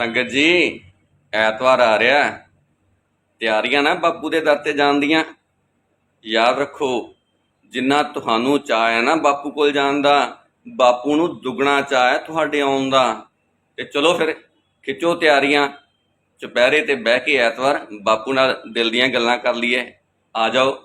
ਸੰਗਤ ਜੀ, ਐਤਵਾਰ ਆ ਰਿਹਾ ਤਿਆਰੀਆਂ ਨਾ ਬਾਪੂ ਦੇ ਦਰ ਤੇ ਜਾਣ ਦੀਆਂ। ਯਾਦ ਰੱਖੋ, ਜਿੰਨਾ ਤੁਹਾਨੂੰ ਚਾਅ ਹੈ ਨਾ ਬਾਪੂ ਕੋਲ ਜਾਣ ਦਾ, ਬਾਪੂ ਨੂੰ ਦੁੱਗਣਾ ਚਾਅ ਹੈ ਤੁਹਾਡੇ ਆਉਣ ਦਾ। ਤੇ ਚਲੋ ਫਿਰ, ਖਿੱਚੋ ਤਿਆਰੀਆਂ। ਚੁਪਹਿਰੇ ਤੇ ਬਹਿ ਕੇ ਐਤਵਾਰ ਬਾਪੂ ਨਾਲ ਦਿਲ ਦੀਆਂ ਗੱਲਾਂ ਕਰ ਲਈਏ। ਆ ਜਾਓ।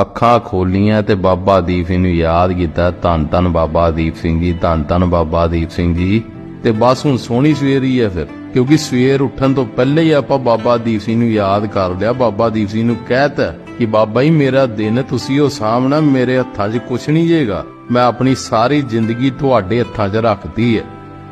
ਅੱਖਾਂ ਖੋਲੀਆਂ ਤੇ ਬਾਬਾ ਦੀਪ ਸਿੰਘ ਨੂੰ ਯਾਦ ਕੀਤਾ। ਧੰਨ ਧੰਨ ਬਾਬਾ ਦੀਪ ਸਿੰਘ ਜੀ, ਧੰਨ ਧੰਨ ਬਾਬਾ ਦੀਪ ਸਿੰਘ ਜੀ। ਤੇ ਬਸ ਹੁਣ ਸੋਹਣੀ ਸਵੇਰ ਹੀ ਹੈ ਫਿਰ। ਕਿਉਂਕਿ ਸਵੇਰ ਉੱਠਣ ਤੋਂ ਪਹਿਲੇ ਹੀ ਆਪਾਂ ਬਾਬਾ ਦੀਪ ਸਿੰਘ ਨੂੰ ਯਾਦ ਕਰ ਲਿਆ। ਬਾਬਾ ਦੀਪ ਸਿੰਘ ਨੂੰ ਕਹਿਤਾ ਕਿ ਬਾਬਾ ਜੀ, ਮੇਰਾ ਦਿਨ ਤੁਸੀਂ ਉਹ ਸਾਹਮਣਾ ਮੇਰੇ ਹੱਥਾਂ 'ਚ ਕੁਛ ਨਹੀਂ ਜੇਗਾ। ਮੈਂ ਆਪਣੀ ਸਾਰੀ ਜ਼ਿੰਦਗੀ ਤੁਹਾਡੇ ਹੱਥਾਂ 'ਚ ਰੱਖਦੀ ਹੈ।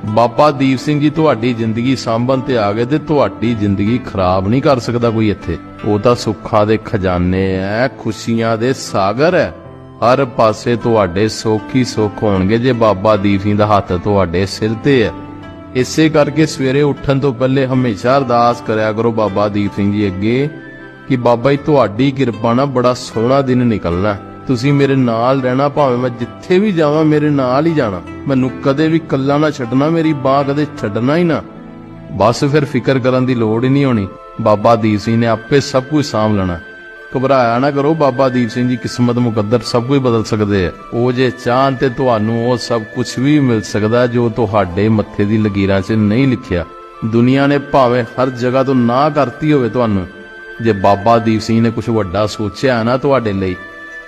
ਬਾਬਾ ਦੀਪ ਸਿੰਘ ਜੀ ਤੁਹਾਡੀ ਜ਼ਿੰਦਗੀ ਸਾਂਭਣ ਤੇ ਆ ਗਏ ਤੇ ਤੁਹਾਡੀ ਜ਼ਿੰਦਗੀ ਖਰਾਬ ਨਹੀਂ ਕਰ ਸਕਦਾ ਕੋਈ ਇੱਥੇ। ਉਹ ਤਾਂ ਸੁੱਖਾਂ ਦੇ ਖਜ਼ਾਨੇ ਐ, ਖੁਸ਼ੀਆਂ ਦੇ ਸਾਗਰ ਐ। ਹਰ ਪਾਸੇ ਤੁਹਾਡੇ ਸੋਖੀ ਸੁੱਖ ਹੋਣਗੇ ਜੇ ਬਾਬਾ ਦੀਪ ਸਿੰਘ ਦਾ ਹੱਥ ਤੁਹਾਡੇ ਸਿਰ ਤੇ ਹੈ। ਇਸੇ ਕਰਕੇ ਸਵੇਰੇ ਉੱਠਣ ਤੋਂ ਪਹਿਲੇ ਹਮੇਸ਼ਾ ਅਰਦਾਸ ਕਰਿਆ ਕਰੋ ਬਾਬਾ ਦੀਪ ਸਿੰਘ ਜੀ ਅੱਗੇ ਕਿ ਬਾਬਾ ਜੀ, ਤੁਹਾਡੀ ਕਿਰਪਾ ਨਾਲ ਬੜਾ ਸੋਹਣਾ ਦਿਨ ਨਿਕਲਣਾ। ਤੁਸੀਂ ਮੇਰੇ ਨਾਲ ਰਹਿਣਾ, ਭਾਵੇਂ ਮੈਂ ਜਿੱਥੇ ਵੀ ਜਾਵਾਂ, ਮੇਰੇ ਨਾਲ ਹੀ ਜਾਣਾ। ਮੈਨੂੰ ਕਦੇ ਵੀ ਇਕੱਲਾ ਨਾ ਛੱਡਣਾ, ਮੇਰੀ ਬਾਹ ਕਦੇ ਛੱਡਣਾ ਹੀ ਨਾ। ਬਸ ਫਿਰ ਫਿਕਰ ਕਰਨ ਦੀ ਲੋੜ ਹੀ ਨਹੀਂ ਹੋਣੀ। ਬਾਬਾ ਦੀਪ ਸਿੰਘ ਨੇ ਆਪੇ ਸਭ ਕੁਝ ਸਾਂਭ ਲੈਣਾ। ਘਬਰਾਇਆ ਨਾ ਕਰੋ, ਬਾਬਾ ਦੀਪ ਸਿੰਘ ਜੀ ਕਿਸਮਤ ਮੁਕੱਦਰ ਸਭ ਕੁਝ ਬਦਲ ਸਕਦੇ ਆ। ਉਹ ਜੇ ਚਾਹਨ ਤੇ ਤੁਹਾਨੂੰ ਉਹ ਸਭ ਕੁਝ ਵੀ ਮਿਲ ਸਕਦਾ ਜੋ ਤੁਹਾਡੇ ਮੱਥੇ ਦੀ ਲਕੀਰਾਂ 'ਚ ਨਹੀਂ ਲਿਖਿਆ। ਦੁਨੀਆ ਨੇ ਭਾਵੇਂ ਹਰ ਜਗ੍ਹਾ ਤੋਂ ਨਾ ਕਰਤੀ ਹੋਵੇ ਤੁਹਾਨੂੰ। ਜੇ ਬਾਬਾ ਦੀਪ ਸਿੰਘ ਨੇ ਕੁਝ ਵੱਡਾ ਸੋਚਿਆ ਨਾ ਤੁਹਾਡੇ ਲਈ,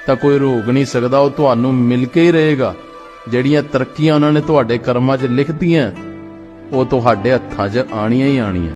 ਤਾਂ ਕੋਈ ਰੋਕ ਨਹੀਂ ਸਕਦਾ, ਉਹ ਤੁਹਾਨੂੰ ਮਿਲ ਕੇ ਹੀ ਰਹੇਗਾ। ਜਿਹੜੀਆਂ ਤਰੱਕੀਆਂ ਉਹਨਾਂ ਨੇ ਤੁਹਾਡੇ ਕਰਮਾਂ 'ਚ ਲਿਖਤੀਆਂ, ਉਹ ਤੁਹਾਡੇ ਹੱਥਾਂ 'ਚ ਆਣੀਆਂ ਹੀ ਆਣੀਆਂ